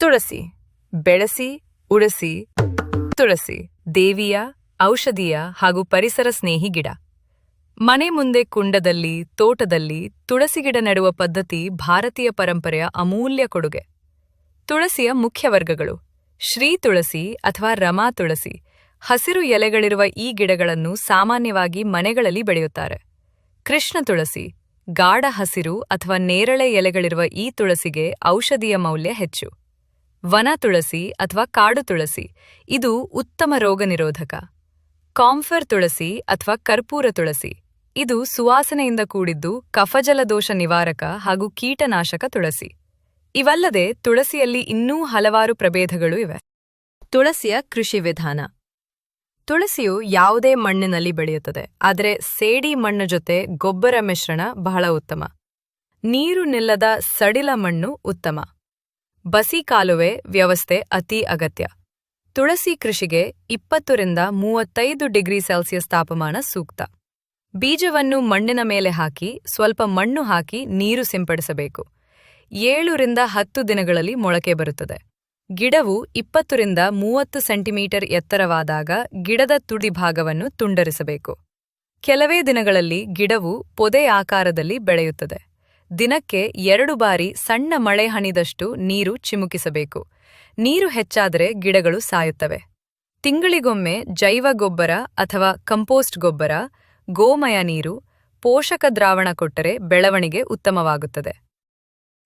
ತುಳಸಿ, ಬೆಳೆಸಿ ಉಳಿಸಿ ತುಳಸಿ, ದೇವಿಯ, ಔಷಧೀಯ ಹಾಗೂ ಪರಿಸರ ಸ್ನೇಹಿ ಗಿಡ. ಮನೆ ಮುಂದೆ ಕುಂಡದಲ್ಲಿ, ತೋಟದಲ್ಲಿ ತುಳಸಿ ಗಿಡ ನೆಡುವ ಪದ್ಧತಿ ಭಾರತೀಯ ಪರಂಪರೆಯ ಅಮೂಲ್ಯ ಕೊಡುಗೆ. ತುಳಸಿಯ ಮುಖ್ಯ ವರ್ಗಗಳು ಶ್ರೀ ತುಳಸಿ ಅಥವಾ ರಮಾ ತುಳಸಿ. ಹಸಿರು ಎಲೆಗಳಿರುವ ಈ ಗಿಡಗಳನ್ನು ಸಾಮಾನ್ಯವಾಗಿ ಮನೆಗಳಲ್ಲಿ ಬೆಳೆಯುತ್ತಾರೆ. ಕೃಷ್ಣ ತುಳಸಿ ಗಾಢ ಹಸಿರು ಅಥವಾ ನೇರಳೆ ಎಲೆಗಳಿರುವ ಈ ತುಳಸಿಗೆ ಔಷಧೀಯ ಮೌಲ್ಯ ಹೆಚ್ಚು. ವನ ತುಳಸಿ ಅಥವಾ ಕಾಡು ತುಳಸಿ, ಇದು ಉತ್ತಮ ರೋಗ ನಿರೋಧಕ. ಕಾಂಫರ್ ತುಳಸಿ ಅಥವಾ ಕರ್ಪೂರ ತುಳಸಿ, ಇದು ಸುವಾಸನೆಯಿಂದ ಕೂಡಿದ್ದು ಕಫಜಲದೋಷ ನಿವಾರಕ ಹಾಗೂ ಕೀಟನಾಶಕ ತುಳಸಿ. ಇವಲ್ಲದೆ ತುಳಸಿಯಲ್ಲಿ ಇನ್ನೂ ಹಲವಾರು ಪ್ರಭೇದಗಳು ಇವೆ. ತುಳಸಿಯ ಕೃಷಿ ವಿಧಾನ. ತುಳಸಿಯು ಯಾವುದೇ ಮಣ್ಣಿನಲ್ಲಿ ಬೆಳೆಯುತ್ತದೆ, ಆದರೆ ಸೇಡಿ ಮಣ್ಣು ಜೊತೆ ಗೊಬ್ಬರ ಮಿಶ್ರಣ ಬಹಳ ಉತ್ತಮ. ನೀರು ನಿಲ್ಲದ ಸಡಿಲ ಮಣ್ಣು ಉತ್ತಮ. ಬಸಿ ಕಾಲುವೆ ವ್ಯವಸ್ಥೆ ಅತಿ ಅಗತ್ಯ. ತುಳಸಿ ಕೃಷಿಗೆ ಇಪ್ಪತ್ತರಿಂದ ಮೂವತ್ತೈದು ಡಿಗ್ರಿ ಸೆಲ್ಸಿಯಸ್ ತಾಪಮಾನ ಸೂಕ್ತ. ಬೀಜವನ್ನು ಮಣ್ಣಿನ ಮೇಲೆ ಹಾಕಿ, ಸ್ವಲ್ಪ ಮಣ್ಣು ಹಾಕಿ ನೀರು ಸಿಂಪಡಿಸಬೇಕು. ಏಳರಿಂದ ಹತ್ತು ದಿನಗಳಲ್ಲಿ ಮೊಳಕೆ ಬರುತ್ತದೆ. ಗಿಡವು ಇಪ್ಪತ್ತರಿಂದ ಮೂವತ್ತು ಸೆಂಟಿಮೀಟರ್ ಎತ್ತರವಾದಾಗ ಗಿಡದ ತುಡಿ ಭಾಗವನ್ನು ತುಂಡರಿಸಬೇಕು. ಕೆಲವೇ ದಿನಗಳಲ್ಲಿ ಗಿಡವು ಪೊದೆ ಆಕಾರದಲ್ಲಿ ಬೆಳೆಯುತ್ತದೆ. ದಿನಕ್ಕೆ ಎರಡು ಬಾರಿ ಸಣ್ಣ ಮಳೆ ಹನಿದಷ್ಟು ನೀರು ಚಿಮುಕಿಸಬೇಕು. ನೀರು ಹೆಚ್ಚಾದರೆ ಗಿಡಗಳು ಸಾಯುತ್ತವೆ. ತಿಂಗಳಿಗೊಮ್ಮೆ ಜೈವ ಗೊಬ್ಬರ ಅಥವಾ ಕಂಪೋಸ್ಟ್ ಗೊಬ್ಬರ, ಗೋಮಯ ನೀರು, ಪೋಷಕ ದ್ರಾವಣ ಕೊಟ್ಟರೆ ಬೆಳವಣಿಗೆ ಉತ್ತಮವಾಗುತ್ತದೆ.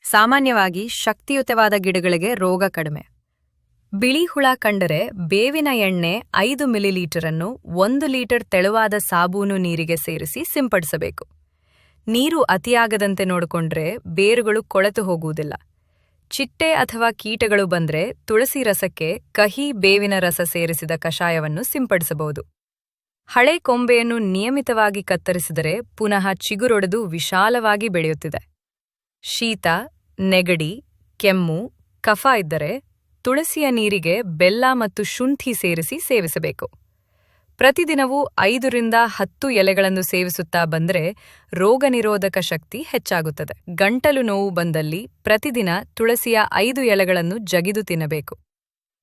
ಸಾಮಾನ್ಯವಾಗಿ ಶಕ್ತಿಯುತವಾದ ಗಿಡಗಳಿಗೆ ರೋಗ ಕಡಿಮೆ. ಬಿಳಿ ಹುಳ ಕಂಡರೆ ಬೇವಿನ ಎಣ್ಣೆ ಐದು ಮಿಲಿಲೀಟರನ್ನು ಒಂದು ಲೀಟರ್ ತೆಳುವಾದ ಸಾಬೂನು ನೀರಿಗೆ ಸೇರಿಸಿ ಸಿಂಪಡಿಸಬೇಕು. ನೀರು ಅತಿಯಾಗದಂತೆ ನೋಡಿಕೊಂಡ್ರೆ ಬೇರುಗಳು ಕೊಳೆತು ಹೋಗುವುದಿಲ್ಲ. ಚಿಟ್ಟೆ ಅಥವಾ ಕೀಟಗಳು ಬಂದ್ರೆ ತುಳಸಿ ರಸಕ್ಕೆ ಕಹಿ ಬೇವಿನ ರಸ ಸೇರಿಸಿದ ಕಷಾಯವನ್ನು ಸಿಂಪಡಿಸಬಹುದು. ಹಳೆ ಕೊಂಬೆಯನ್ನು ನಿಯಮಿತವಾಗಿ ಕತ್ತರಿಸಿದರೆ ಪುನಃ ಚಿಗುರೊಡೆದು ವಿಶಾಲವಾಗಿ ಬೆಳೆಯುತ್ತಿದೆ. ಶೀತ, ನೆಗಡಿ, ಕೆಮ್ಮು, ಕಫ ಇದ್ದರೆ ತುಳಸಿಯ ನೀರಿಗೆ ಬೆಲ್ಲ ಮತ್ತು ಶುಂಠಿ ಸೇರಿಸಿ ಸೇವಿಸಬೇಕು. ಪ್ರತಿದಿನವೂ ಐದರಿಂದ ಹತ್ತು ಎಲೆಗಳನ್ನು ಸೇವಿಸುತ್ತಾ ಬಂದರೆ ರೋಗನಿರೋಧಕ ಶಕ್ತಿ ಹೆಚ್ಚಾಗುತ್ತದೆ. ಗಂಟಲು ನೋವು ಬಂದಲ್ಲಿ ಪ್ರತಿದಿನ ತುಳಸಿಯ ಐದು ಎಲೆಗಳನ್ನು ಜಗಿದು ತಿನ್ನಬೇಕು.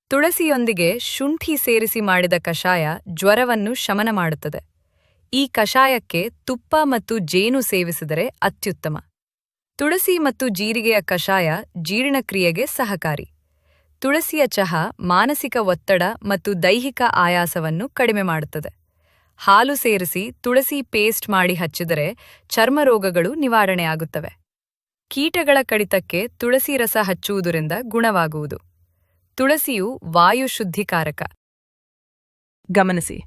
ತುಳಸಿಯೊಂದಿಗೆ ಶುಂಠಿ ಸೇರಿಸಿ ಮಾಡಿದ ಕಷಾಯ ಜ್ವರವನ್ನು ಶಮನ ಮಾಡುತ್ತದೆ. ಈ ಕಷಾಯಕ್ಕೆ ತುಪ್ಪ ಮತ್ತು ಜೇನು ಸೇವಿಸಿದರೆ ಅತ್ಯುತ್ತಮ. ತುಳಸಿ ಮತ್ತು ಜೀರಿಗೆಯ ಕಷಾಯ ಜೀರ್ಣಕ್ರಿಯೆಗೆ ಸಹಕಾರಿ. ತುಳಸಿಯ ಚಹಾ ಮಾನಸಿಕ ಒತ್ತಡ ಮತ್ತು ದೈಹಿಕ ಆಯಾಸವನ್ನು ಕಡಿಮೆ ಮಾಡುತ್ತದೆ. ಹಾಲು ಸೇರಿಸಿ ತುಳಸಿ ಪೇಸ್ಟ್ ಮಾಡಿ ಹಚ್ಚಿದರೆ ಚರ್ಮರೋಗಗಳು ನಿವಾರಣೆಯಾಗುತ್ತವೆ. ಕೀಟಗಳ ಕಡಿತಕ್ಕೆ ತುಳಸಿ ರಸ ಹಚ್ಚುವುದರಿಂದ ಗುಣವಾಗುವುದು. ತುಳಸಿಯು ವಾಯು ಶುದ್ಧಿಕಾರಕ. ಗಮನಿಸಿ,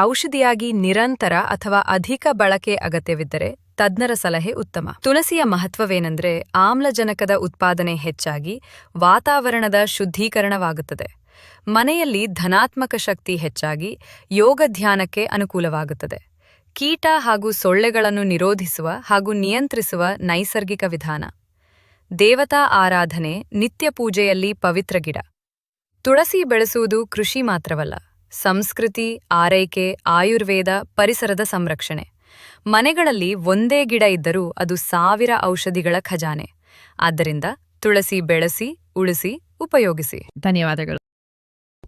ಔಷಧಿಯಾಗಿ ನಿರಂತರ ಅಥವಾ ಅಧಿಕ ಬಳಕೆ ಅಗತ್ಯವಿದ್ದರೆ ತಜ್ಞರ ಸಲಹೆ ಉತ್ತಮ. ತುಳಸಿಯ ಮಹತ್ವವೇನೆಂದರೆ ಆಮ್ಲಜನಕದ ಉತ್ಪಾದನೆ ಹೆಚ್ಚಾಗಿ ವಾತಾವರಣದ ಶುದ್ಧೀಕರಣವಾಗುತ್ತದೆ. ಮನೆಯಲ್ಲಿ ಧನಾತ್ಮಕ ಶಕ್ತಿ ಹೆಚ್ಚಾಗಿ ಯೋಗ ಧ್ಯಾನಕ್ಕೆ ಅನುಕೂಲವಾಗುತ್ತದೆ. ಕೀಟ ಹಾಗೂ ಸೊಳ್ಳೆಗಳನ್ನು ನಿರೋಧಿಸುವ ಹಾಗೂ ನಿಯಂತ್ರಿಸುವ ನೈಸರ್ಗಿಕ ವಿಧಾನ. ದೇವತಾ ಆರಾಧನೆ ನಿತ್ಯ ಪೂಜೆಯಲ್ಲಿ ಪವಿತ್ರ ಗಿಡ. ತುಳಸಿ ಬೆಳೆಸುವುದು ಕೃಷಿ ಮಾತ್ರವಲ್ಲ, ಸಂಸ್ಕೃತಿ, ಆರೈಕೆ, ಆಯುರ್ವೇದ, ಪರಿಸರದ ಸಂರಕ್ಷಣೆ. ಮನೆಗಳಲ್ಲಿ ಒಂದೇ ಗಿಡ ಇದ್ದರೂ ಅದು ಸಾವಿರ ಔಷಧಿಗಳ ಖಜಾನೆ. ಆದ್ದರಿಂದ ತುಳಸಿ ಬೆಳೆಸಿ ಉಳಿಸಿ ಉಪಯೋಗಿಸಿ. ಧನ್ಯವಾದಗಳು.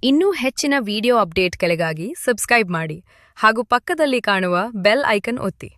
ಇನ್ನೂ ಹೆಚ್ಚಿನ ವಿಡಿಯೋ ಅಪ್ಡೇಟ್ಗಳಿಗಾಗಿ ಸಬ್ಸ್ಕ್ರೈಬ್ ಮಾಡಿ ಹಾಗೂ ಪಕ್ಕದಲ್ಲಿ ಕಾಣುವ ಬೆಲ್ ಐಕನ್ ಒತ್ತಿ.